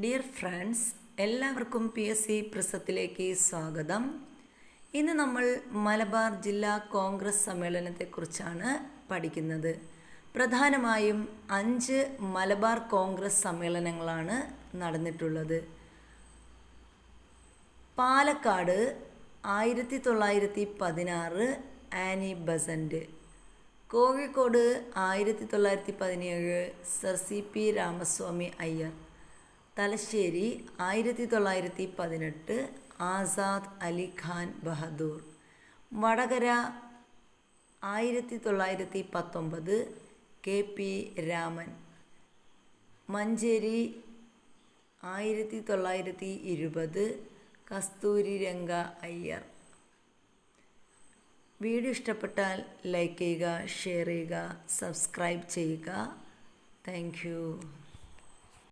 Dear friends എല്ലാവർക്കും P S C പ്രസത്തിലേക്ക് സ്വാഗതം. ഇന്ന് നമ്മൾ മലബാർ ജില്ലാ കോൺഗ്രസ് സമ്മേളനത്തെക്കുറിച്ചാണ് പഠിക്കുന്നത്. പ്രധാനമായും അഞ്ച് മലബാർ കോൺഗ്രസ് സമ്മേളനങ്ങളാണ് നടന്നിട്ടുള്ളത്. പാലക്കാട് ആയിരത്തി തൊള്ളായിരത്തി പതിനാറ് ആനി ബസന്റ്. കോഴിക്കോട് ആയിരത്തി തൊള്ളായിരത്തി പതിനേഴ് sir C P Ramaswamy Iyer. Thalassery ആയിരത്തി തൊള്ളായിരത്തി പതിനെട്ട് ആസാദ് അലി ഖാൻ ബഹദൂർ. വടകര ആയിരത്തി തൊള്ളായിരത്തി പത്തൊമ്പത് കെ പി രാമൻ. മഞ്ചേരി ആയിരത്തി തൊള്ളായിരത്തി ഇരുപത് കസ്തൂരി രംഗ അയ്യർ. വീഡിയോ ഇഷ്ടപ്പെട്ടാൽ ലൈക്ക് ചെയ്യുക ഷെയർ ചെയ്യുക സബ്സ്ക്രൈബ് ചെയ്യുക. താങ്ക്